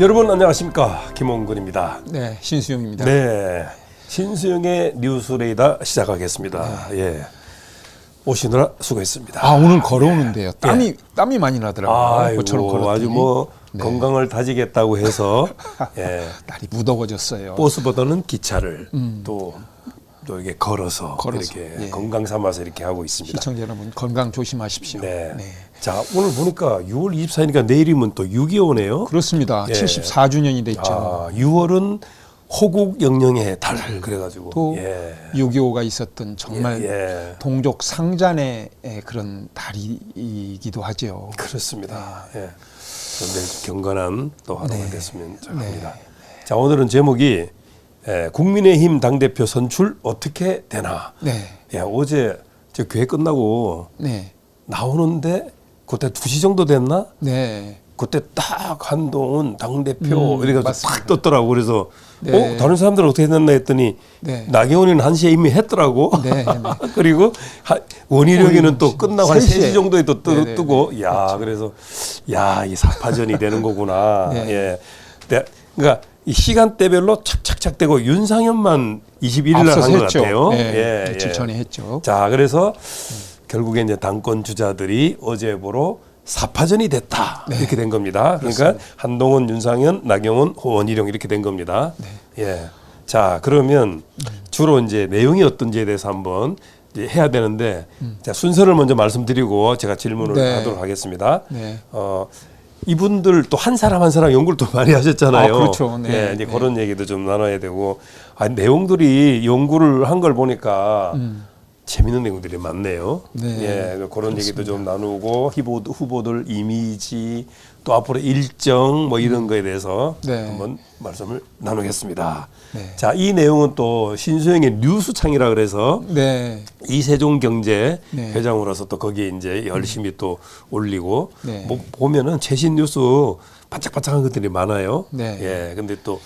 여러분 안녕하십니까 김홍근입니다. 네, 신수영입니다. 네, 신수영의 뉴스레이더 시작하겠습니다. 예, 오시느라 수고했습니다. 아 오늘 걸어오는데요. 땀이 땀이 많이 나더라고요. 아이고 걸었더니 아주 뭐 네. 건강을 다지겠다고 해서 예, 날이 무더워졌어요. 버스보다는 기차를 또, 또 이게 걸어서, 음. 걸어서, 이렇게 예. 건강 삼아서 이렇게 하고 있습니다. 시청자 여러분 건강 조심하십시오. 네. 네. 자 오늘 보니까 6월 24일이니까 내일이면 또 6.25네요. 그렇습니다. 예. 74주년이 됐죠. 아, 6월은 호국 영령의 달 그래가지고 또 예. 6.25가 있었던 정말 예, 예. 동족 상잔의 그런 달이기도 하죠. 그렇습니다. 예. 그런데 경건한 또 하루가 네. 됐으면 합니다. 자 오늘은 제목이 예, 국민의힘 당 대표 선출 어떻게 되나. 네, 야 어제 저 교회 끝나고 네, 나오는데 그때 2시 정도 됐나? 네. 그때 딱 한동훈 당 대표 음, 맞습니다. 탁 떴더라고 그래서 네. 어 다른 사람들은 어떻게 됐나 했더니 네. 나경원이는 한 시에 이미 했더라고. 네, 네. 그리고 하- 원희룡이는 또 끝나고 한세 3시 시에. 정도에 또 뜨, 네네네. 뜨고 야 그래서 야 이 사파전이 되는 거구나. 네. 예. 네, 그러니까 이 시간대별로 착착착 되고 윤상현만 21일 날 한 것. 같아요. 네, 며칠 전에 했죠. 자, 그래서 결국에 이제 당권 주자들이 어제보로 사파전이 됐다 네. 이렇게 된 겁니다. 그러니까 한동훈, 윤상현, 나경원, 원희룡 이렇게 된 겁니다. 네. 예. 자, 그러면 주로 이제 내용이 어떤지에 대해서 한번 이제 해야 되는데 자, 순서를 먼저 말씀드리고 제가 질문을 음. 네. 하도록 하겠습니다. 네. 어, 이분들 또 한 사람 한 사람 연구를 또 많이 하셨잖아요. 아, 그렇죠. 네. 예, 이제 네. 그런 얘기도 좀 나눠야 되고 아, 내용들이 연구를 한 걸 보니까 재밌는 내용들이 많네요. 음. 네, 예, 그런 얘기도 좀 나누고 후보, 후보들 이미지 또 앞으로 일정 뭐 이런 거에 대해서 네. 한번 말씀을 나누겠습니다. 네. 자, 이 내용은 또 신수영의 뉴스창이라 그래서 네, 이세종 경제 네. 회장으로서 또 거기에 이제 열심히 또 올리고 네. 뭐 보면은 최신 뉴스 반짝반짝한 것들이 많아요. 네. 예. 근데 또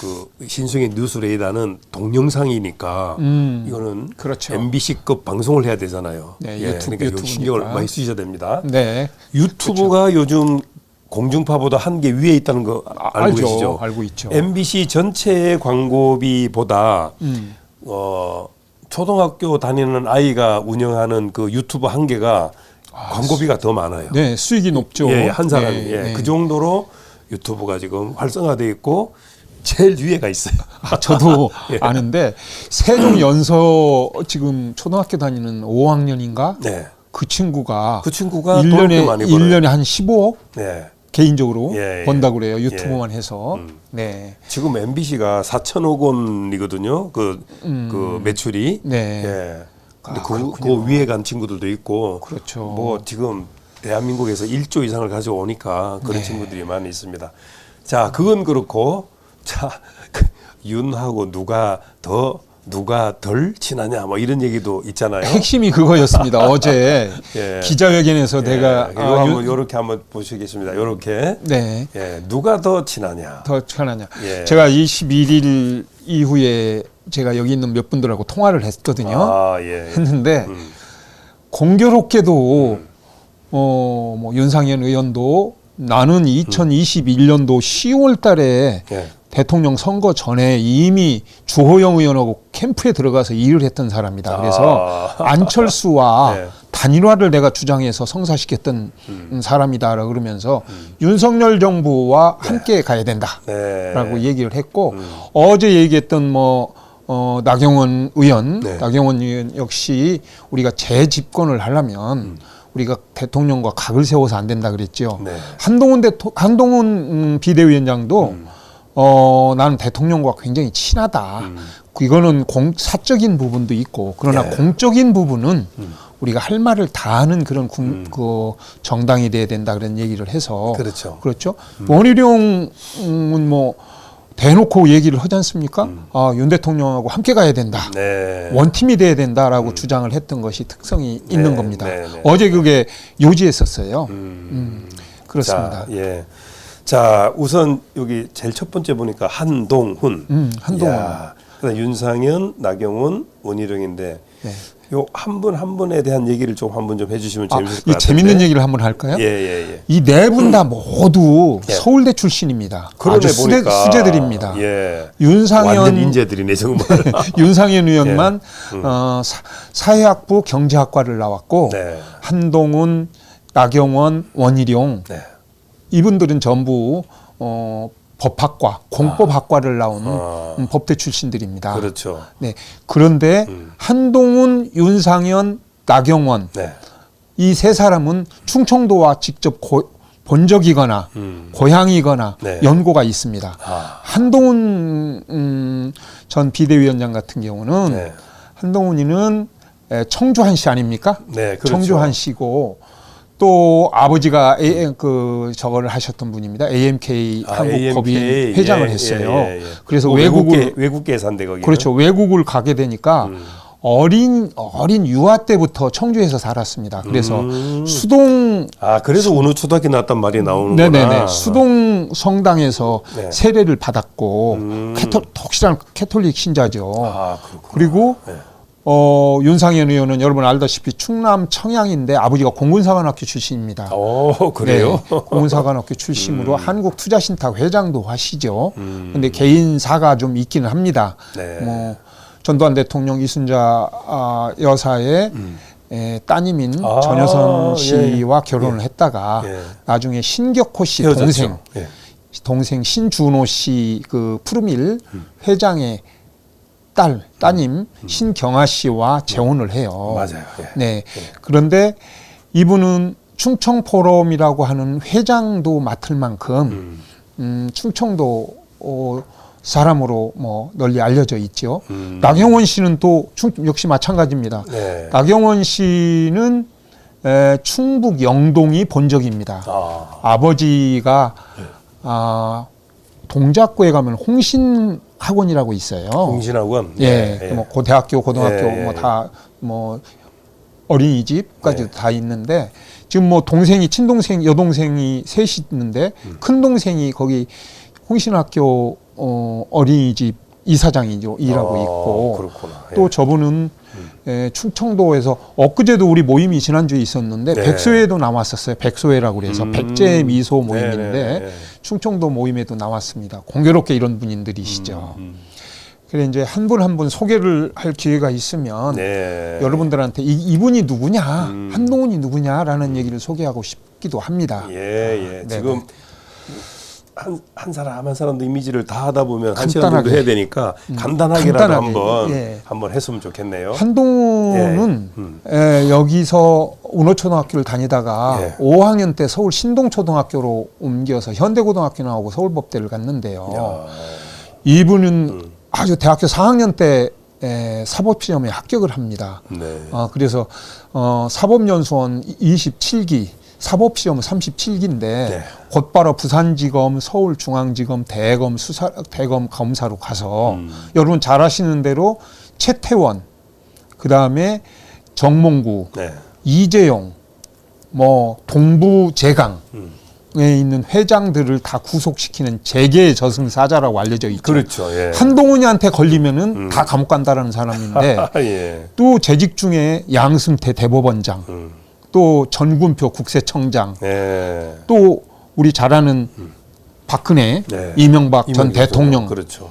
그 신승의 뉴스 레이더는 동영상이니까 음, 이거는 그렇죠. MBC급 방송을 해야 되잖아요. 네, 예. 유튜브- 그러니까 유튜브니까. 신경을 많이 쓰셔야 됩니다. 네. 유튜브가 요즘 공중파보다 한 개 위에 있다는 거 아- 알고 알죠. 계시죠? 알고 있죠. MBC 전체의 광고비보다 음. 어 초등학교 다니는 아이가 운영하는 그 유튜브 한 개가 광고비가 더 많아요. 네, 수익이 높죠. 예, 한 사람이 네, 예, 네. 그 정도로 유튜브가 지금 활성화돼 있고 제일 위에가 있어요. 아, 저도 예. 아는데 세종 연서 지금 초등학교 다니는 5학년인가 네, 그 친구가 그 친구가 돈을 1년에 많이 벌어요. 1년에 한 15억 네, 개인적으로 예, 예. 번다고 그래요. 유튜브만 해서. 음. 네. 지금 MBC가 4천억 원이거든요. 그, 그 매출이. 음. 네. 예. 근데 아, 그, 그 위에 간 친구들도 있고. 그렇죠. 뭐 지금 대한민국에서 1조 이상을 가져오니까 그런 네. 친구들이 많이 있습니다. 자, 그건 그렇고 자, 그 윤하고 누가 더 누가 덜 친하냐 뭐 이런 얘기도 있잖아요. 핵심이 그거였습니다. 어제 예. 기자회견에서 내가 이거 아, 한번 유- 요렇게 한번 보시겠습니다. 요렇게 네. 예, 누가 더 친하냐. 더 편하냐. 예. 제가 21일 이후에 제가 여기 있는 몇 분들하고 통화를 했거든요. 아, 예. 했는데 음. 공교롭게도 어뭐 윤상현 의원도 나는 2021년도 10월 달에 예. 대통령 선거 전에 이미 주호영 의원하고 캠프에 들어가서 일을 했던 사람이다. 그래서 아. 안철수와 네. 단일화를 내가 주장해서 성사시켰던 사람이다라 그러면서 윤석열 정부와 함께 가야 된다. 네. 라고 얘기를 했고 어제 얘기했던 뭐 어, 나경원 의원, 네. 나경원 의원 역시 우리가 재집권을 하려면 우리가 대통령과 각을 세워서 안 된다 그랬죠. 네. 한동훈 대통 한동훈 음, 비대위원장도 어 나는 대통령과 굉장히 친하다. 이거는 공 사적인 부분도 있고 그러나 네. 공적인 부분은 우리가 할 말을 다 하는 그런 군, 그 정당이 돼야 된다 그런 얘기를 해서 그렇죠. 그렇죠. 원희룡은 뭐 대놓고 얘기를 하지 않습니까? 아, 윤 대통령하고 함께 가야 된다. 네. 원팀이 돼야 된다라고 주장을 했던 것이 특성이 있는 네, 겁니다. 네, 네. 어제 그게 요지했었어요. 음. 음, 그렇습니다. 자, 예. 자, 우선 여기 제일 첫 번째 보니까 한동훈. 음, 한동훈. 그다음 윤상현, 나경원, 원희룡인데 네. 요한 분 한 분에 대한 얘기를 좀 한번 좀 해주시면 아, 재밌을 것이 같아요. 재밌는 얘기를 한번 할까요? 예, 예, 예. 이 네 분 다 모두 예. 서울대 출신입니다. 아주 수제. 수제들입니다. 예. 윤상현 완전 인재들이네 정말. 윤상현 의원만 예. 음. 어, 사, 사회학부 경제학과를 나왔고 네. 한동훈, 나경원, 원희룡 네. 이분들은 전부 어, 법학과, 공법학과를 나온 아. 음, 법대 출신들입니다. 그렇죠. 네. 그런데 음. 한동훈, 윤상현, 나경원 네. 이세 사람은 충청도와 직접 고, 본 적이거나 음. 고향이거나 네. 연고가 있습니다. 아. 한동훈 음, 전 비대위원장 같은 경우는 네. 한동훈이는 에, 청주한 씨 아닙니까? 네, 그렇죠. 청주한 씨고 또 아버지가 A, 그저거를 하셨던 분입니다. AMK 아, 한국법인 AMK. 회장을 예, 했어요. 예, 예, 예. 그래서 그 외국을 외국계 외국계 산대 거기. 그렇죠. 외국을 가게 되니까 음. 어린 어린 유아 때부터 청주에서 살았습니다. 그래서 음. 수동 아 그래서 어느 초등학교 나왔단 말이 나오는구나. 네네네 수동 성당에서 네. 세례를 받았고 음. 캐톨 독실한 캐톨릭 신자죠. 아 그렇구나. 그리고 네. 어, 윤상현 의원은 여러분 알다시피 충남 청양인데 아버지가 공군사관학교 출신입니다. 어 그래요? 네, 공군사관학교 출신으로 한국투자신탁 회장도 하시죠. 음. 근데 개인사가 좀 있기는 합니다. 네. 뭐 전두환 대통령 이순자 아, 여사의 에, 따님인 음. 아, 전여선 예. 씨와 결혼을 했다가 예. 나중에 신격호 씨 헤어졌죠. 동생 예. 동생 신준호 씨 그 푸르밀 음. 회장의 딸 따님 신경아 씨와 재혼을 해요. 맞아요. 예. 네. 그런데 이분은 충청 포럼이라고 하는 회장도 맡을 만큼 음. 음, 충청도 어, 사람으로 뭐 널리 알려져 있죠. 음. 나경원 씨는 또 충, 역시 마찬가지입니다. 네. 나경원 씨는 에, 충북 영동이 본적입니다. 아. 아버지가 네. 아, 동작구에 가면 홍신 학원이라고 있어요. 홍신학원. 예, 예. 뭐 고대학교, 고등학교 예. 뭐다뭐 어린이집까지 네. 다 있는데 지금 뭐 동생이 친동생 여동생이 셋이 있는데 음. 큰 동생이 거기 홍신학교 어, 어린이집 이사장이죠 일하고 어, 있고 그렇구나. 예. 또 저분은 에, 충청도에서 엊그제도 우리 모임이 지난주에 있었는데 네. 백소회도 나왔었어요. 백소회라고 그래서 음. 백제 미소 모임인데 네, 네, 네. 충청도 모임에도 나왔습니다. 공교롭게 이런 분들이시죠. 음. 그래 이제 한 분 한 분 소개를 할 기회가 있으면 네. 여러분들한테 이, 분이 누구냐, 음. 한동훈이 누구냐라는 얘기를 소개하고 싶기도 합니다. 예, 예. 네, 지금 네. 한, 한 사람 한 사람도 이미지를 다 하다 보면 한 시간 정도. 음. 해야 되니까 간단하게라도 간단하게, 한번 예. 한번 했으면 좋겠네요. 한동훈은 예, 음. 에, 여기서 운호초등학교를 다니다가 예. 5학년 때 서울 신동초등학교로 옮겨서 현대고등학교 나오고 서울법대를 갔는데요. 야, 이분은 음. 아주 대학교 4학년 때 에, 사법시험에 합격을 합니다. 네. 어, 그래서 어, 사법연수원 27기, 사법시험은 37기인데 네. 곧바로 부산지검, 서울중앙지검, 대검 수사 대검 검사로 가서 음. 여러분 잘 아시는 대로 최태원, 그 다음에 정몽구, 네. 이재용, 뭐 동부제강. 음. 에 있는 회장들을 다 구속시키는 재계의 저승사자라고 알려져 있죠. 그렇죠. 예. 한동훈이한테 걸리면은 음. 다 감옥 간다라는 사람인데 예. 또 재직 중에 양승태 대법원장, 음. 또 전군표 국세청장, 예. 또 우리 잘 아는 박근혜, 네. 이명박 전 이명박 대통령 그렇죠.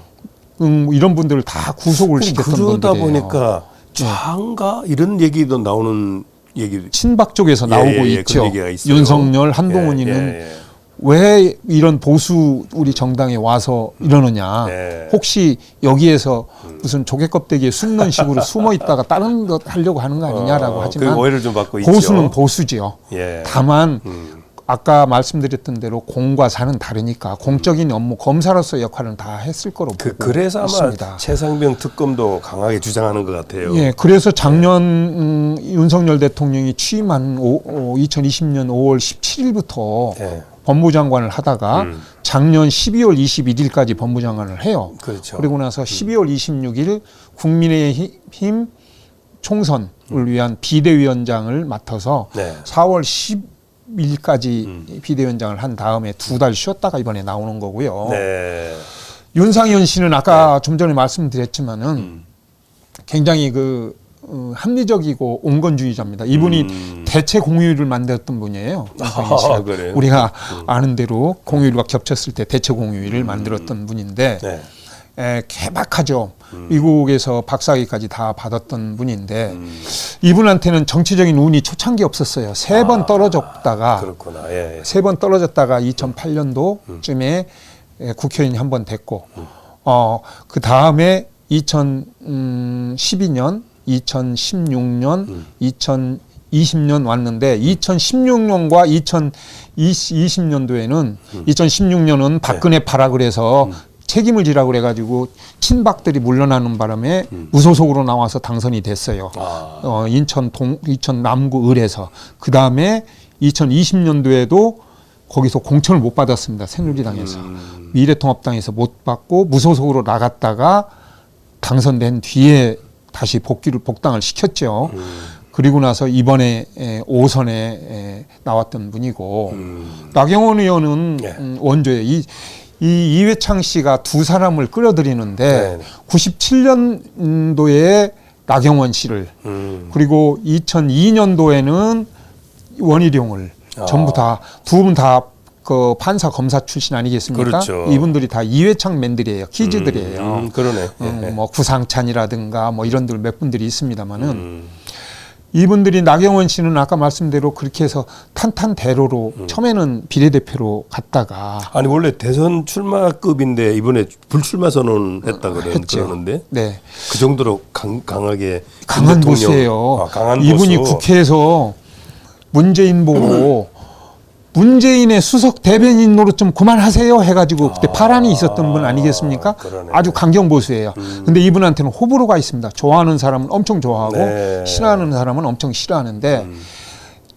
음, 이런 분들을 다 구속을 시켰던 그러다 분들이에요. 보니까 좌인가 이런 얘기도 나오는 얘기. 친박 쪽에서 예, 나오고 예, 예, 있죠. 그런 얘기가 있어요. 윤석열, 한동훈이는 예, 예, 왜 이런 보수 우리 정당에 와서 이러느냐. 네. 혹시 여기에서 무슨 조개 껍데기에 숨는 식으로 숨어 있다가 다른 것 하려고 하는 거 아니냐라고 어, 하지만 그 오해를 좀 받고 있죠. 보수는 보수지요. 예. 다만 음. 아까 말씀드렸던 대로 공과 사는 다르니까 공적인 업무 검사로서 역할은 다 했을 거로 그 보고 그래서 아마 있습니다. 최상병 특검도 강하게 주장하는 것 같아요. 예, 그래서 작년 음, 윤석열 대통령이 취임한 오, 오, 2020년 5월 17일부터 예. 법무 장관을 하다가 음. 작년 12월 21일까지 법무 장관을 해요. 그렇죠. 그리고 나서 12월 26일 국민의힘 총선을 위한 비대위원장을 맡아서 네. 4월 10일까지 음. 비대위원장을 한 다음에 두 달 쉬었다가 이번에 나오는 거고요. 네. 윤상현 씨는 아까 좀 전에 말씀드렸지만은 음. 굉장히 그 어, 합리적이고 온건주의자입니다. 이분이 음. 대체 공휴일을 만들었던 분이에요. 아? 우리가 아는 대로 공휴일과 겹쳤을 때 대체 공휴일을 만들었던 분인데 네. 에, 개박하죠. 미국에서 박사학위까지 다 받았던 분인데 음. 이분한테는 정치적인 운이 초창기 없었어요. 세번 떨어졌다가 그렇구나. 예. 예. 세번 떨어졌다가 2008년도쯤에 국회의원이 한 번 됐고, 어, 그 다음에 2012년, 2016년, 2020년 왔는데 2016년과 2020년도에는 2016년은 박근혜 파락을 해서 책임을 지라고 그래가지고 친박들이 물러나는 바람에 무소속으로 나와서 당선이 됐어요. 아. 어, 인천 동, 인천 남구 을에서 그 다음에 2020년도에도 거기서 공천을 못 받았습니다. 새누리당에서 음. 미래통합당에서 못 받고 무소속으로 나갔다가 당선된 뒤에 다시 복귀를 복당을 시켰죠. 음. 그리고 나서 이번에 에, 5선에 에, 나왔던 분이고 음. 나경원 의원은 네. 음, 원조예요. 이, 이 이회창 씨가 두 사람을 끌어들이는데 네. 97년도에 나경원 씨를 음. 그리고 2002년도에는 원희룡을 아. 전부 다 두 분다 그 판사 검사 출신 아니겠습니까? 그렇죠. 이분들이 다 이회창 맨들이에요. 키즈들이에요. 음, 그러네. 음, 예, 예. 뭐 구상찬이라든가 뭐 이런들 몇 분들이 있습니다만은 음. 이분들이 나경원 씨는 아까 말씀대로 그렇게 해서 탄탄대로로 음. 처음에는 비례대표로 갔다가 아니 원래 대선 출마급인데 이번에 불출마 선언했다 했죠. 그러는데 네 그 정도로 강, 강하게 강한 보수예요. 아, 강한 이분이 보수. 국회에서 문재인 보고 문재인의 수석 대변인 노릇 좀 그만하세요 해가지고 그때 파란이 있었던 분 아니겠습니까? 그러네. 아주 강경 보수예요. 근데 이분한테는 호불호가 있습니다. 좋아하는 사람은 엄청 좋아하고 네. 싫어하는 사람은 엄청 싫어하는데 음.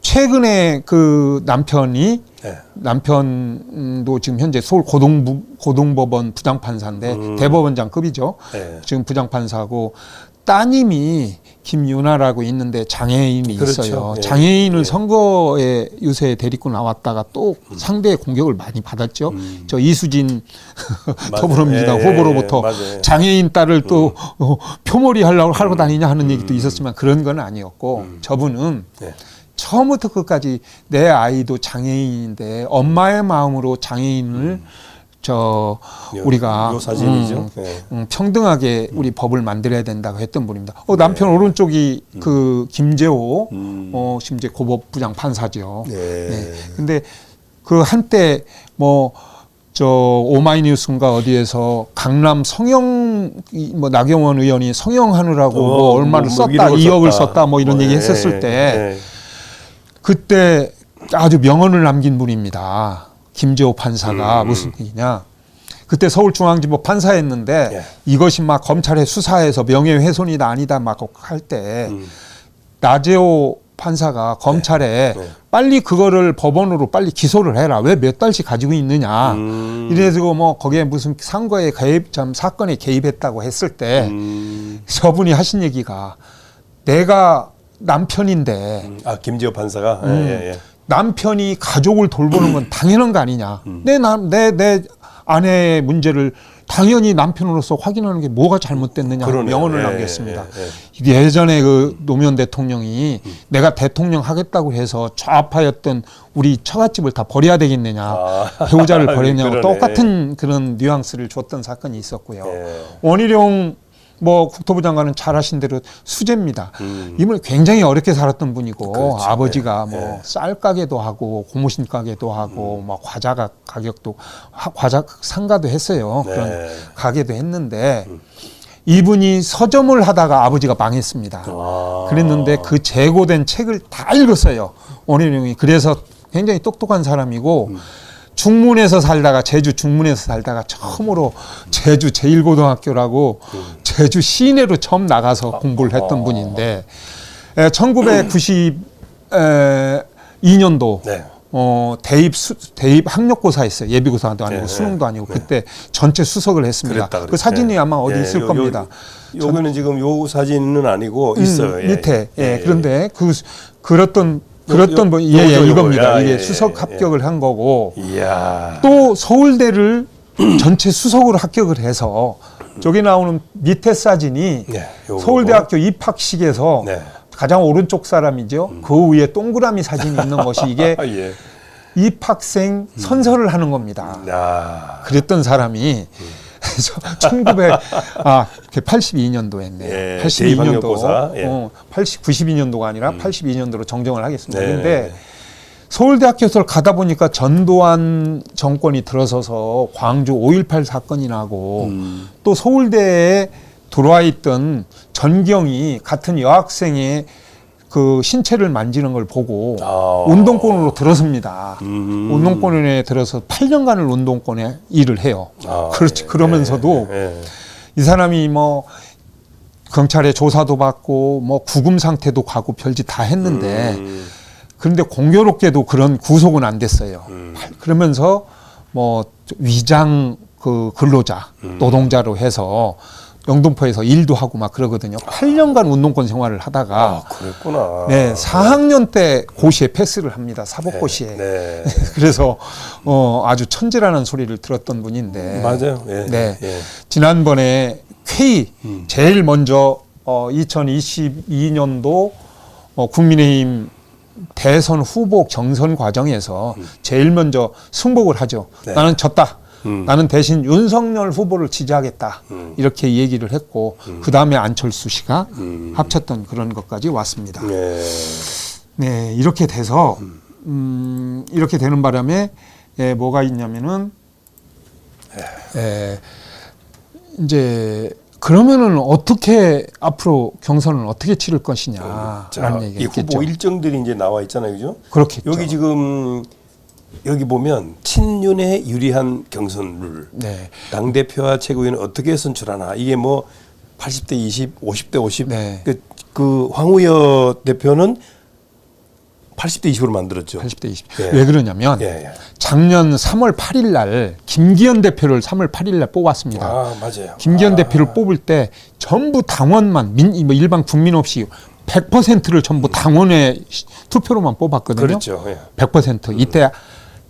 최근에 그 남편이 네. 남편도 지금 현재 서울 고등부, 고등법원 부장판사인데 음. 대법원장급이죠. 네. 지금 부장판사고 따님이 김윤아라고 있는데 장애인이 그렇죠. 있어요. 예. 장애인을 예. 선거에 유세에 데리고 나왔다가 또 음. 상대의 공격을 많이 받았죠. 저 이수진 더불어민주당 예, 예, 후보로부터 예. 장애인 딸을 또 음. 어, 표몰이 하려고 하고 다니냐 하는 얘기도 있었지만 그런 건 아니었고 음. 저분은 네. 처음부터 끝까지 내 아이도 장애인인데 엄마의 마음으로 장애인을 저 요- 우리가 요 사진이죠. 음, 네. 음, 평등하게 우리 법을 만들어야 된다고 했던 분입니다. 어, 남편 오른쪽이 그 김재호 음. 어, 지금 이제 고법 부장 판사죠. 네. 네. 근데 그 한때 뭐 저 오마이뉴스인가 어디에서 강남 성형 이뭐 나경원 의원이 성형하느라고 어, 뭐 얼마를 뭐, 뭐 썼다, 1억을 2억을 썼다. 썼다 뭐 이런 뭐, 얘기 예, 했었을 때 예. 그때 아주 명언을 남긴 분입니다. 김재호 판사가 음. 무슨 얘기냐. 그때 서울중앙지법 판사였는데 예. 이것이 막 검찰에 수사해서 명예훼손이다 아니다 막 할 때 음. 나재호 판사가 검찰에 네. 빨리 그거를 법원으로 빨리 기소를 해라. 왜 몇 달씩 가지고 있느냐. 음. 이래가지고 뭐 거기에 무슨 선거에 개입, 참 사건에 개입했다고 했을 때 음. 저분이 하신 얘기가 내가 남편인데 음. 아 김지호 판사가 음. 예, 예. 남편이 가족을 돌보는 건 당연한 거 아니냐. 음. 내 남, 내, 내 아내의 문제를 당연히 남편으로서 확인하는 게 뭐가 잘못됐느냐 하는 그러네요. 명언을 예, 남겼습니다. 예, 예. 예전에 그 노무현 대통령이 내가 대통령 하겠다고 해서 좌파였던 우리 처갓집을 다 버려야 되겠느냐. 아. 배우자를 버리냐고 그러네. 똑같은 그런 뉘앙스를 줬던 사건이 있었고요. 예. 원희룡 뭐 국토부 장관은 잘 하신 대로 수재입니다. 음. 이분은 굉장히 어렵게 살았던 분이고 그렇죠. 아버지가 예. 뭐 예. 쌀 가게도 하고 고무신 가게도 하고 뭐 과자 가- 가격도 하- 과자 상가도 했어요. 네. 그런 가게도 했는데 이분이 서점을 하다가 아버지가 망했습니다. 아. 그랬는데 그 재고된 책을 다 읽었어요. 원희룡이 그래서 굉장히 똑똑한 사람이고 중문에서 살다가 제주 중문에서 살다가 처음으로 제주 제1고등학교라고 제주 시내로 처음 나가서 공부를 했던 분인데 1992년도 네. 어, 대입 수, 대입 학력고사 했어요. 예비고사도 아니고 네, 수능도 네. 아니고 네. 그때 전체 수석을 했습니다. 그 사진이 그랬- 아마 어디 예, 있을 요- 요- 겁니다. 요 거는 지금 요 사진은 아니고 음, 있어요. 예. 밑에 예, 예, 그런데 그 수- 그랬던 요- 그랬던 예예 요거, 요거. 이겁니다. 야, 이게 예, 수석 예, 합격을 한 거고 이야. 또 서울대를 전체 수석으로 합격을 해서 저기 나오는 밑에 사진이 네, 요거. 서울대학교 입학식에서 네. 가장 오른쪽 사람이죠. 그 위에 동그라미 사진이 있는 것이 이게 아, 예. 입학생 선서를 하는 겁니다. 야. 그랬던 사람이 1900, 아, 82년도였네. 예, 82년도. 대입학력고사, 예. 어, 80, 92년도가 아니라 82년도로 정정을 하겠습니다. 네. 그런데 서울대학교를 가다 보니까 전두환 정권이 들어서서 광주 5.18 사건이 나고 음. 또 서울대에 들어와 있던 전경이 같은 여학생의 그 신체를 만지는 걸 보고 아. 운동권으로 들어섭니다. 음. 운동권에 들어서 8년간을 운동권에 일을 해요. 아, 그렇지. 예, 그러면서도 예, 예. 이 사람이 뭐 경찰에 조사도 받고 뭐 구금 상태도 가고 별짓 다 했는데 음. 그런데 공교롭게도 그런 구속은 안 됐어요. 음. 그러면서 뭐 위장 그 근로자 음. 노동자로 해서 영등포에서 일도 하고 막 그러거든요. 8년간 운동권 생활을 하다가 아, 그랬구나. 네, 4학년 때 고시에 패스를 합니다. 사법고시에. 네. 그래서 어, 아주 천재라는 소리를 들었던 분인데. 맞아요. 예. 네. 예. 지난번에 K 음. 제일 먼저 어, 2022년도 어, 국민의힘 대선 후보 경선 과정에서 제일 먼저 승복을 하죠. 네. 나는 졌다. 음. 나는 대신 윤석열 후보를 지지하겠다. 음. 이렇게 얘기를 했고 그 다음에 안철수 씨가 음. 합쳤던 그런 것까지 왔습니다. 예. 네, 이렇게 돼서 음, 이렇게 되는 바람에 예, 뭐가 있냐면은 예, 이제 그러면은 어떻게 앞으로 경선을 어떻게 치를 것이냐라는 자, 이 얘기가 후보. 일정들이 이제 나와 있잖아요, 그죠? 그렇겠죠. 여기 지금 여기 보면 친윤에 유리한 경선 룰, 네, 당 대표와 최고위원을 어떻게 선출하나 이게 뭐 80대 20, 50대 50. 네. 그, 그 황우여 대표는 80대 20으로 만들었죠. 80대 20. 예. 왜 그러냐면 예, 예. 작년 3월 8일 날 김기현 대표를 3월 8일 날 뽑았습니다. 아 맞아요. 김기현 아, 대표를 뽑을 때 전부 당원만 민, 뭐 일반 국민 없이 100%를 전부 당원의 시- 투표로만 뽑았거든요. 그렇죠. 예. 100% 이때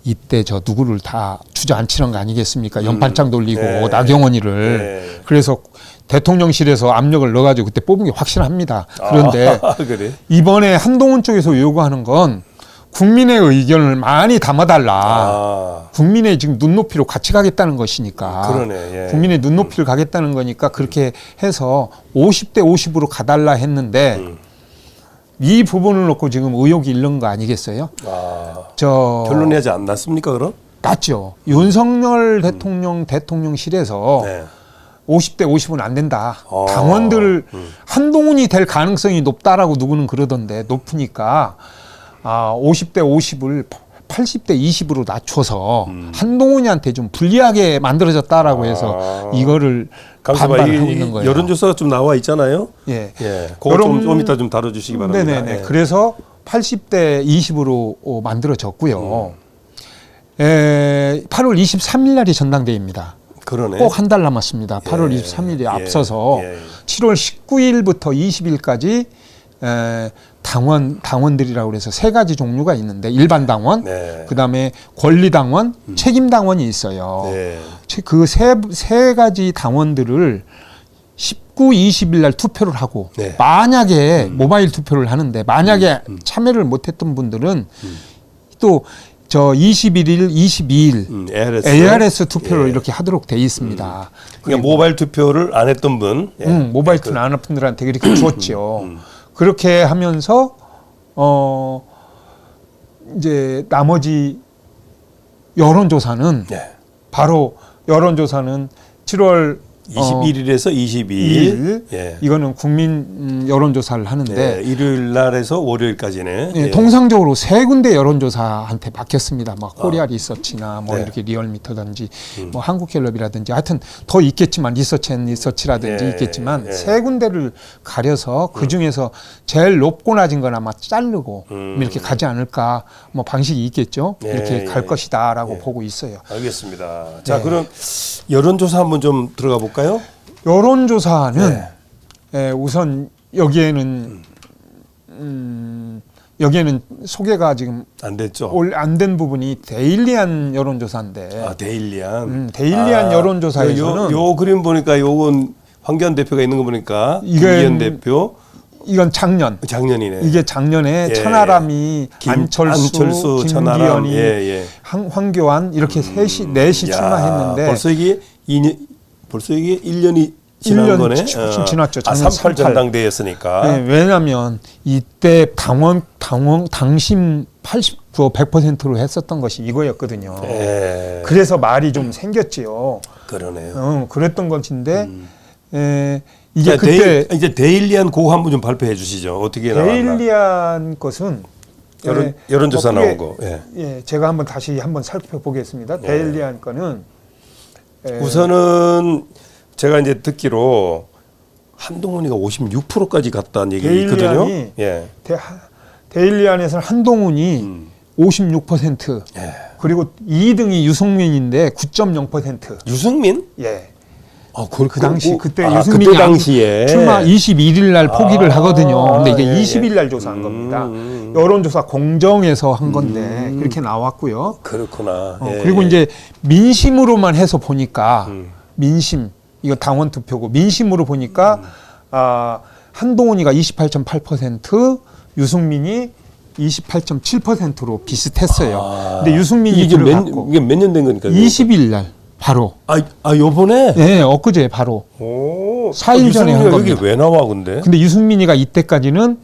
이때 저 누구를 다 주저앉히는 거 아니겠습니까? 연판장 돌리고 네. 나경원이를 네. 그래서 대통령실에서 압력을 넣어가지고 그때 뽑은 게 확실합니다. 그런데 아, 그래. 이번에 한동훈 쪽에서 요구하는 건 국민의 의견을 많이 담아달라. 아, 국민의 지금 눈높이로 같이 가겠다는 것이니까. 그러네, 예. 국민의 눈높이를 가겠다는 거니까 그렇게 해서 50대 50으로 가달라 했는데 음. 이 부분을 놓고 지금 의혹이 일는 거 아니겠어요? 아, 저 결론이 아직 안 났습니까 그럼? 맞죠. 윤석열 대통령 대통령실에서 네. 50대 50은 안 된다. 어. 당원들 음. 한동훈이 될 가능성이 높다라고 누구는 그러던데 높으니까 아 50대 50을 80대 20으로 낮춰서 음. 한동훈이한테 좀 불리하게 만들어졌다라고 해서 아. 이거를 강서봐 반발을 하고 이 있는 거예요. 여론조사가 좀 나와 있잖아요. 예. 예, 그거 좀, 여론- 좀 이따 좀 다뤄주시기 바랍니다. 네네네. 예. 그래서 80대 20으로 어, 만들어졌고요. 음. 에, 8월 23일 날이 전당대회입니다. 그러네. 꼭 한 달 남았습니다. 8월 예, 23일에 예, 앞서서 예. 7월 19일부터 20일까지 에, 당원 당원들이라고 그래서 세 가지 종류가 있는데 일반 당원, 네. 그다음에 권리 당원, 책임 당원이 있어요. 네. 그세 세 가지 당원들을 19, 20일 날 투표를 하고 네. 만약에 모바일 투표를 하는데 만약에 참여를 못 했던 분들은 또 저 21일, 22일 음, ARS. ARS 투표를 예. 이렇게 하도록 돼 있습니다. 그러니까 모바일 투표를 안 했던 분. 예. 음, 모바일 투는 안한 분들한테 그렇게 주었죠. 그렇게 하면서 어 이제 나머지 여론조사는 네. 바로 여론조사는 7월 21일에서 22일. 2일 예. 이거는 국민 음, 여론조사를 하는데 네. 일요일 날에서 월요일까지는. 예, 예. 통상적으로 세 군데 여론조사한테 맡겼습니다. 막 코리아 리서치나 뭐 네. 이렇게 리얼미터든지 뭐 한국갤럽이라든지 하여튼 더 있겠지만 리서치 앤 리서치라든지 예, 있겠지만 예. 세 군데를 가려서 그 중에서 제일 높고 낮은 건 아마 자르고 음. 이렇게 가지 않을까 뭐 방식이 있겠죠. 예, 이렇게 갈 예. 것이다라고 예. 보고 있어요. 알겠습니다. 자, 네. 그럼 여론조사 한번 좀 들어가 볼까요? 여론조사는 네. 예, 우선 여기에는 음, 여기에는 소개가 지금 안 됐죠. 안된 부분이 데일리안 여론조사인데 아 데일리안. 음, 데일리안 여론조사에서는 요, 요 그림 보니까 요건 황교안 대표가 있는 거 보니까 이건- 대표 이건 작년 작년이네. 이게 작년에 예, 천하람이 김- 안철수, 안철수, 천하람, 김기현이 예, 예. 황, 황교안 이렇게 셋이 넷이 야, 출마했는데 벌써 이게 2년 벌써 이게 1년이 지난 1년 거네. 지- 훨씬 지났죠. 아, 작년 38 38. 전당대회였으니까. 네, 왜냐하면 이때 당원 당원 당심 89 100%로 했었던 것이 이거였거든요. 예. 그래서 말이 좀 생겼지요. 그러네요. 어, 그랬던 것인데 에, 이게 자, 그때 데일, 이제 데일리안 그거 한번 좀 발표해 주시죠. 어떻게 나왔나? 데일리안 것은 여론 예, 여론조사 뭐 나온 거. 예. 예, 제가 한번 다시 한번 살펴보겠습니다. 데일리안 거는 에, 우선은 제가 이제 듣기로 한동훈이가 56%까지 갔다는 얘기 있거든요. 데일리안이 예. 데, 하- 데일리 안에서는 한동훈이 음. 56% 예. 그리고 2등이 유승민인데 9.0%. 유승민? 예. 아, 그, 그 당시 그 때 아, 유승민이 그때 안- 당시에 출마 21일 날 포기를 아, 하거든요. 근데 이게 예, 예. 20일 날 조사한 음, 겁니다. 음. 여론조사 공정에서 한 건데 그렇게 나왔고요. 그렇구나. 어, 예. 그리고 이제 민심으로만 해서 보니까 음. 민심 이거 당원 투표고 민심으로 보니까 음. 아, 한동훈이가 28.8% 유승민이 28.7%로 비슷했어요. 아, 근데 유승민이 이게 몇, 이게 몇 년 된 거니까? 20일 날 바로 아, 아 요번에? 네, 엊그제 바로. 오. 사일 전에 한 유승민이가 여기 겁니다. 왜 나와 근데? 근데 유승민이가 이때까지는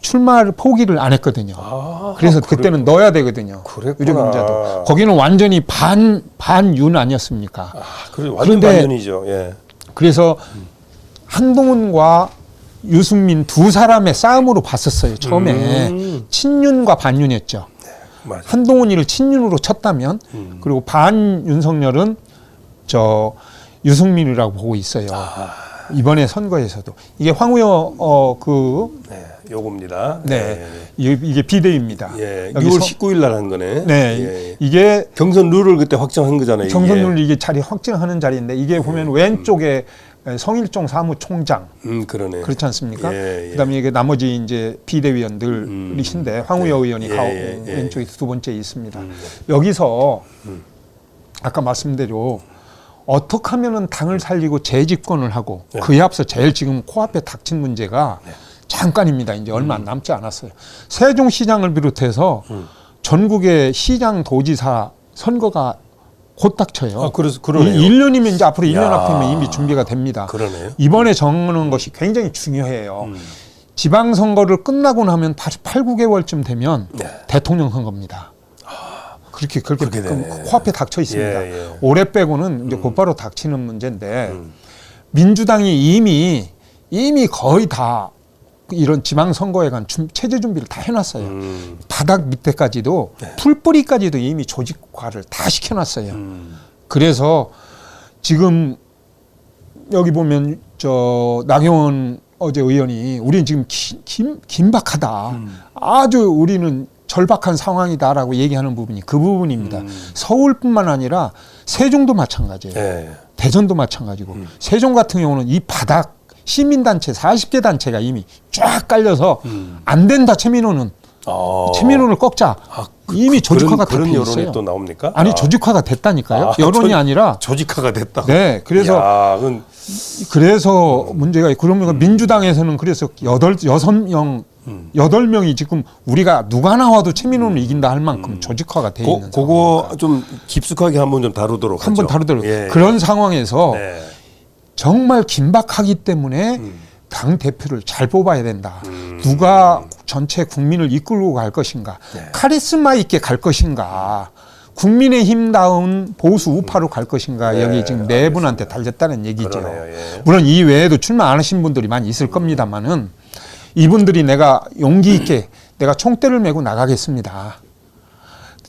출마를 포기를 안 했거든요. 음. 아, 그래서 그래- 그때는 넣어야 되거든요. 그랬구나. 유력인자도. 거기는 완전히 반 반윤 아니었습니까? 아, 그래 완전 반전이죠. 예. 그래서 한동훈과 유승민 두 사람의 싸움으로 봤었어요. 처음에 음. 친윤과 반윤이었죠. 맞아. 한동훈이를 친윤으로 쳤다면 음. 그리고 반 윤석열은 저 유승민이라고 보고 있어요. 아. 이번에 선거에서도 이게 황우여 어그 네, 요겁니다. 네. 이게, 이게 비대위입니다. 예. 여기 6월 서- 19일 날 한 거네. 네. 예. 이게 경선 룰을 그때 확정한 거잖아요. 이게. 정선율 이게 자리 확정하는 자리인데 이게 보면 왼쪽에 성일종 사무총장 음, 그러네. 그렇지 않습니까? 예, 예. 그다음에 이게 나머지 이제 비대위원들이신데 황우여 의원이 예, 가 예, 예. 왼쪽에 두 번째 있습니다. 음. 여기서 아까 말씀대로 어떻게 하면은 당을 살리고 재집권을 하고 네. 그에 앞서 제일 지금 코앞에 닥친 문제가 잠깐입니다. 이제 얼마 음. 남지 않았어요. 세종시장을 비롯해서 전국의 시장 도지사 선거가 곧 닥쳐요. 아, 그래서 그러네요. 1년이면 이제 앞으로 1년 야. 앞이면 이미 준비가 됩니다. 그러네요. 이번에 정하는 것이 굉장히 중요해요. 음. 지방 선거를 끝나고 나면 8, 8 9개월쯤 되면 네. 대통령 선거입니다. 그렇게 그렇게, 그렇게 되네. 그 코앞에 닥쳐 있습니다. 예, 예. 올해 빼고는 이제 곧바로 닥치는 문제인데 음. 민주당이 이미 이미 거의 다 이런 지방 선거에 관 준- 체제 준비를 다 해놨어요. 음. 바닥 밑에까지도 풀뿌리까지도 이미 조직화를 다 시켜놨어요. 음. 그래서 지금 여기 보면 저 나경원 어제 의원이 우리는 지금 기, 김, 긴박하다. 음. 아주 우리는 절박한 상황이다라고 얘기하는 부분이 그 부분입니다. 서울뿐만 아니라 세종도 마찬가지예요. 예. 대전도 마찬가지고 음. 세종 같은 경우는 이 바닥 시민단체 40개 단체가 이미 쫙 깔려서 음. 안 된다 최민호는 어. 최민호를 꺾자 아, 이미 조직화가 그런, 다 그런 돼 여론이 있어요. 또 나옵니까? 아니 아. 조직화가 됐다니까요. 아, 여론이 조- 아니라 조직화가 됐다. 네 그래서 야, 그건 그래서 문제가 있고 그러면 민주당에서는 그래서 여덟 여섯 명 음. 여덟 명이 지금 우리가 누가 나와도 최민호는 이긴다 할 만큼 조직화가 돼 고, 있는 그거 좀 깊숙하게 한번 좀 다루도록 한번. 다루도록 예. 그런 상황에서 네. 정말 긴박하기 때문에 음. 당 대표를 잘 뽑아야 된다. 누가 전체 국민을 이끌고 갈 것인가, 네. 카리스마 있게 갈 것인가, 국민의힘 다운 보수 우파로 갈 것인가 네, 여기 지금 네 분한테 달렸다는 얘기죠. 그러네요, 예. 물론 이 외에도 출마 안 하신 분들이 많이 있을 겁니다만은 이분들이 내가 용기 있게 내가 총대를 메고 나가겠습니다.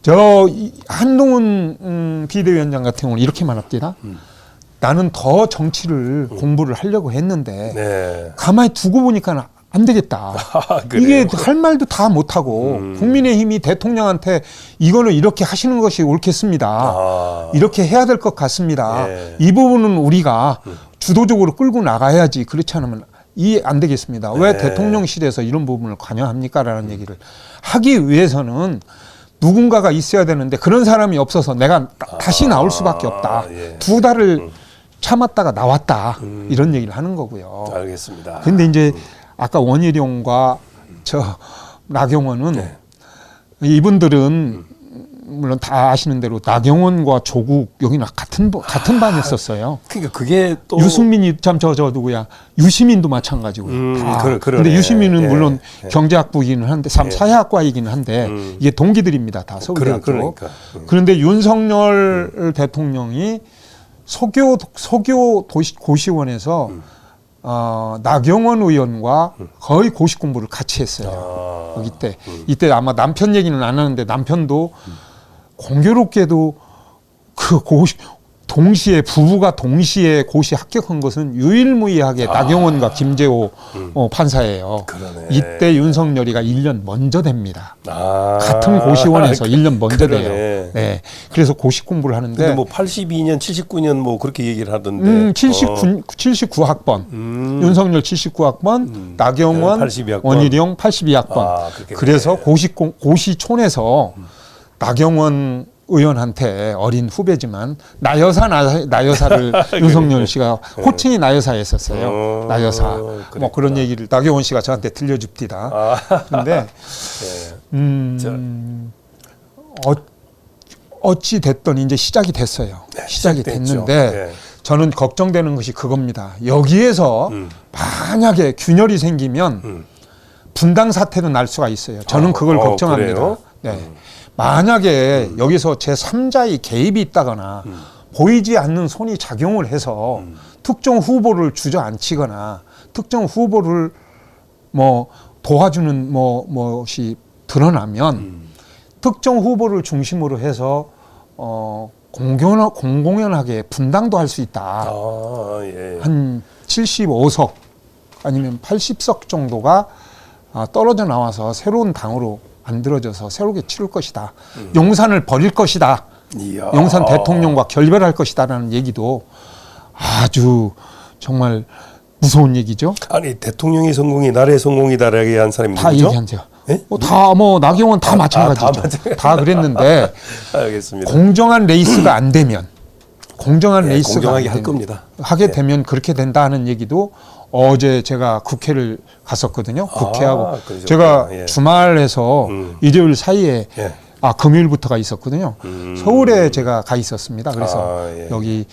저 이- 한동훈 음, 비대위원장 같은 경우는 이렇게 말합니다. 나는 더 정치를 공부를 하려고 했는데 네. 가만히 두고 보니까 안 되겠다. 아? 이게 할 말도 다 못하고 음. 국민의힘이 대통령한테 이거는 이렇게 하시는 것이 옳겠습니다. 아. 이렇게 해야 될 것 같습니다. 예. 이 부분은 우리가 주도적으로 끌고 나가야지 그렇지 않으면 이해 안 되겠습니다. 왜 네. 대통령실에서 이런 부분을 관여합니까라는 얘기를 하기 위해서는 누군가가 있어야 되는데 그런 사람이 없어서 내가 다- 다시 나올 수밖에 없다. 예. 두 달을 참았다가 나왔다. 이런 얘기를 하는 거고요. 알겠습니다. 근데 이제 아까 원희룡과 저 나경원은 네. 이분들은 물론 다 아시는 대로 나경원과 조국 여기는 같은 부- 같은 반이었었어요. 그러니까 그게 또 유승민이 참 저 저 누구야 유시민도 마찬가지고요. 음, 다. 그러- 그러네. 근데 유시민은 예, 물론 예. 경제학부이기는 한데 삼 예. 사회학과이기는 한데 음. 이게 동기들입니다. 다 서울대학교. 그러- 그러니까. 음. 그런데 윤석열 대통령이 소교 소교 도시 고시원에서 음. 어, 나경원 의원과 거의 고시 공부를 같이 했어요. 아, 거기 때 이때 아마 남편 얘기는 안 하는데 남편도 공교롭게도 그 고시 동시에 부부가 동시에 고시 합격한 것은 유일무이하게 나경원과 김재호 어, 판사예요. 그러네. 이때 윤석열이가 1년 먼저 됩니다. 아, 같은 고시원에서 1년 먼저 그러네. 돼요. 네. 그래서 고시 공부를 하는데 근데 뭐 82년, 79년 뭐 그렇게 얘기를 하던데. 음, 79, 어. 79학번. 음. 윤석열 79학번, 나경원, 네, 82학번. 원희룡 82학번. 아, 그래서 그래. 고시 고시촌에서 나경원 의원한테 어린 후배지만 나여사 나, 나여사를 윤석열 씨가 호칭이 나여사였었어요. 어, 나여사. 그랬구나. 뭐 그런 얘기를 나경원 씨가 저한테 들려줍디다. 아, 근데 네. 음, 어, 어찌 됐든 이제 시작이 됐어요. 시작이 시작됐죠. 됐는데 네. 저는 걱정되는 것이 그겁니다. 여기에서 음. 만약에 균열이 생기면 음. 분당 사태도 날 수가 있어요. 저는 아, 그걸 어, 걱정합니다. 그래요? 네. 만약에 여기서 제 3자의 개입이 있다거나 음. 보이지 않는 손이 작용을 해서 특정 후보를 주저앉히거나 특정 후보를 뭐 도와주는 뭐 뭐시 드러나면 음. 특정 후보를 중심으로 해서 어 공견 공공연하게 분당도 할 수 있다. 아, 예. 한 75석 아니면 80석 정도가 아, 떨어져 나와서 새로운 당으로 만들어져서 새롭게 치를 것이다. 용산을 버릴 것이다. 이야. 용산 대통령과 결별할 것이다라는 얘기도 아주 정말 무서운 얘기죠. 아니 대통령의 성공이 나라의 성공이다라고 한 사람이 다 누구죠? 얘기한대요. 예? 뭐다뭐 나경원 다 아, 마찬가지죠. 다 다. 그랬는데 알겠습니다. 공정한 레이스가 안 되면 공정한 예, 레이스가 공정하게 안할 되면 겁니다. 하게 예. 되면 그렇게 된다 하는 얘기도 어제 제가 국회를 갔었거든요. 국회하고 아. 제가 예. 주말에서 음. 일요일 사이에 예. 아 금요일부터가 있었거든요. 음. 서울에 제가 가 있었습니다. 그래서 아, 예. 여기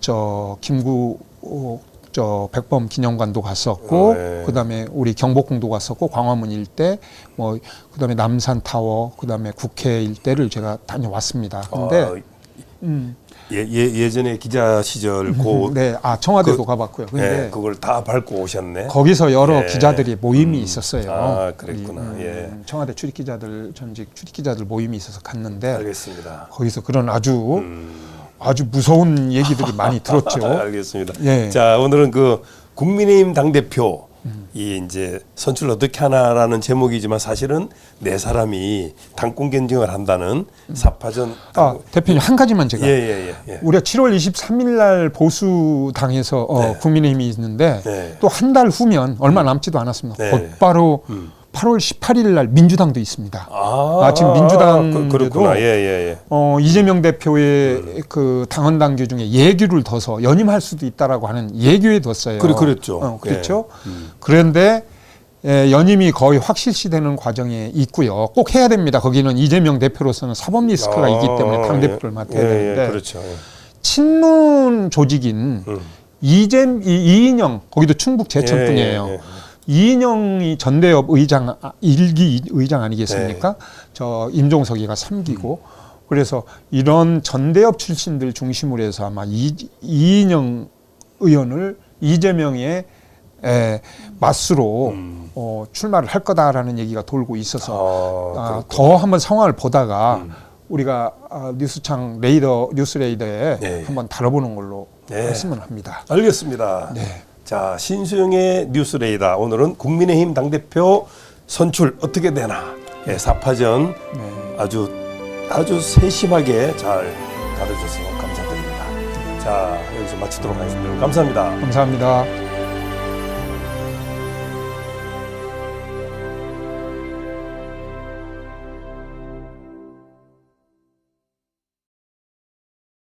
저 김구 어, 저 백범 기념관도 갔었고 어, 예. 그다음에 우리 경복궁도 갔었고 광화문 일대 뭐 그다음에 남산 타워 그다음에 국회 일대를 제가 다녀왔습니다. 근데 아, 음, 예, 예, 예 전에 기자 시절 고 네, 아 청와대도 그- 가봤고요. 근데 예, 그걸 다 밟고 오셨네. 거기서 여러 예. 기자들이 모임이 있었어요. 아, 그랬구나. 이, 예. 청와대 출입 기자들 전직 출입 기자들 모임이 있어서 갔는데 알겠습니다. 거기서 그런 아주 음. 아주 무서운 얘기들이 많이 들었죠. 알겠습니다. 예. 자 오늘은 그 국민의힘 당 대표 이 이제 선출 어떻게 하나라는 제목이지만 사실은 네 사람이 당권 경쟁을 한다는 사파전. 아, 대표님 한 가지만 제가 예예예. 예, 예. 우리가 7월 23일 날 보수 당에서 어, 네. 국민의힘이 있는데 네. 또한 달 후면 얼마 남지도 않았습니다. 네. 곧바로 음. 8월 18일 날 민주당도 있습니다. 아, 아, 지금 민주당 그, 그렇구나. 예 예 예. 어, 이재명 대표의 음. 그 당헌 당규 중에 예규를 둬서 연임할 수도 있다라고 하는 예규에 뒀어요. 그래, 그랬죠. 어, 그렇죠. 예. 음. 그런데 예, 연임이 거의 확실시되는 과정에 있고요. 꼭 해야 됩니다. 거기는 이재명 대표로서는 사법 리스크가 있기 때문에 당 대표를 맡아야 예, 되는데 예, 그렇죠. 예. 친문 조직인 음. 이잼 이, 이인영 거기도 충북 제천뿐이에요. 이인영이 전대협 의장 아, 일기 의장 아니겠습니까? 네. 저 임종석이가 삼기고 그래서 이런 전대협 출신들 중심으로 해서 아마 이, 이인영 의원을 이재명의 에, 맞수로 음. 어, 출마를 할 거다라는 얘기가 돌고 있어서 아, 아. 더 한번 상황을 보다가 음. 우리가 아, 뉴스창 레이더 뉴스 레이더에 네. 한번 다뤄보는 걸로 네. 했으면 합니다. 알겠습니다. 네. 자, 신수영의 뉴스레이다. 오늘은 국민의힘 당대표 선출 어떻게 되나. 예, 사파전 네. 아주 아주 세심하게 잘 다뤄줘서 감사드립니다. 자, 여기서 마치도록 하겠습니다. 감사합니다. 감사합니다.